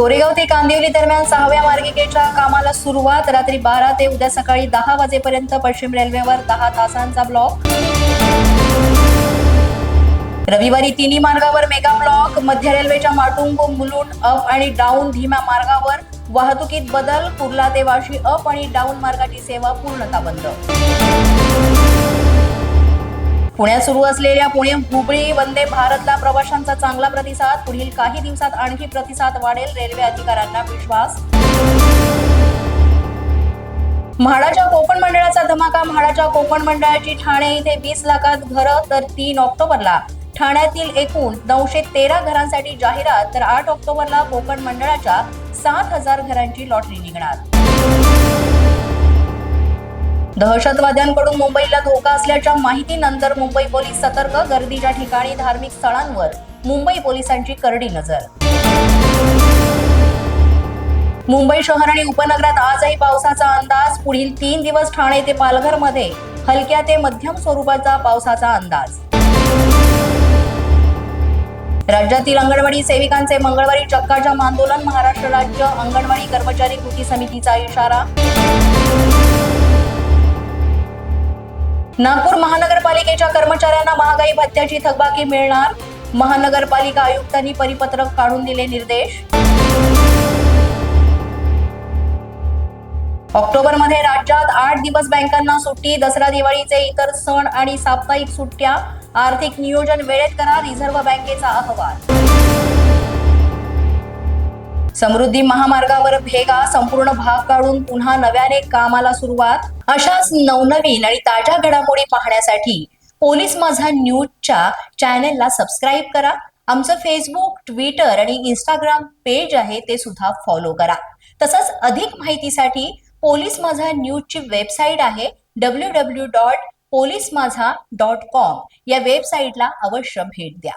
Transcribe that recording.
गोरेगाव ते कांदिवली दरम्यान सहाव्या मार्गिकेच्या कामाला सुरुवात. रात्री बारा ते उद्या सकाळी दहा वाजेपर्यंत पश्चिम रेल्वेवर दहा तासांचा ब्लॉक. रविवारी तिन्ही मार्गावर मेगा ब्लॉक. मध्य रेल्वेच्या माटुंग मुलुंड अप आणि डाऊन धीम्या मार्गावर वाहतुकीत बदल. कुर्ला ते वाशी अप आणि डाऊन मार्गाची सेवा पूर्णतः बंद. पुण्यात सुरू असलेल्या पुणे हुबळी वंदे भारतला प्रवाशांचा चांगला प्रतिसाद. पुढील काही दिवसात आणखी प्रतिसाद वाढेल. रेल्वे अधिकाऱ्यांना विश्वास. म्हाडाच्या कोकण मंडळाचा धमाका. म्हाडाच्या कोकण मंडळाची ठाणे इथे वीस लाखात घरं तर तीन ऑक्टोबरला. ठाण्यातील एकूण नऊशे तेरा घरांसाठी जाहिरात तर आठ ऑक्टोबरला कोकण मंडळाच्या सात हजार घरांची लॉटरी निघणार. दहशतवाद्यांकडून मुंबईला धोका असल्याच्या माहितीनंतर मुंबई पोलीस सतर्क गर्दीच्या ठिकाणी धार्मिक स्थळांवर मुंबई पोलिसांची करडी नजर. मुंबई शहर आणि उपनगरात आजही पावसाचा अंदाज. पुढील तीन दिवस ठाणे ते पालघरमध्ये हलक्या ते मध्यम स्वरूपाचा पावसाचा अंदाज. राज्यातील अंगणवाडी सेविकांचे मंगळवारी चक्काजाम आंदोलन. महाराष्ट्र राज्य अंगणवाडी कर्मचारी कृती समितीचा इशारा. नागपूर महानगरपालिकेच्या कर्मचाऱ्यांना महागाई भत्त्याची थकबाकी मिळणार. महानगरपालिका आयुक्तांनी परिपत्रक काढून दिले निर्देश. ऑक्टोबरमध्ये राज्यात आठ दिवस बँकांना सुट्टी दसरा दिवाळीचे इतर सण आणि साप्ताहिक सुट्ट्या. आर्थिक नियोजन वेळेत करा रिझर्व्ह बँकेचा अहवाल. समृद्धी महामार्गावर भेगा संपूर्ण भाग काढून पुन्हा नव्याने कामाला सुरुवात अशाच नवनवीन आणि ताज्या घडामोडी पाहण्यासाठी पोलीस माझा न्यूजच्या चॅनेलला सबस्क्राईब करा. आमचं फेसबुक ट्विटर आणि इंस्टाग्राम पेज आहे ते सुद्धा फॉलो करा. तसंच अधिक माहितीसाठी पोलीस माझा न्यूजची वेबसाईट आहे W W dot police Majha dot com या वेबसाईटला अवश्य भेट द्या.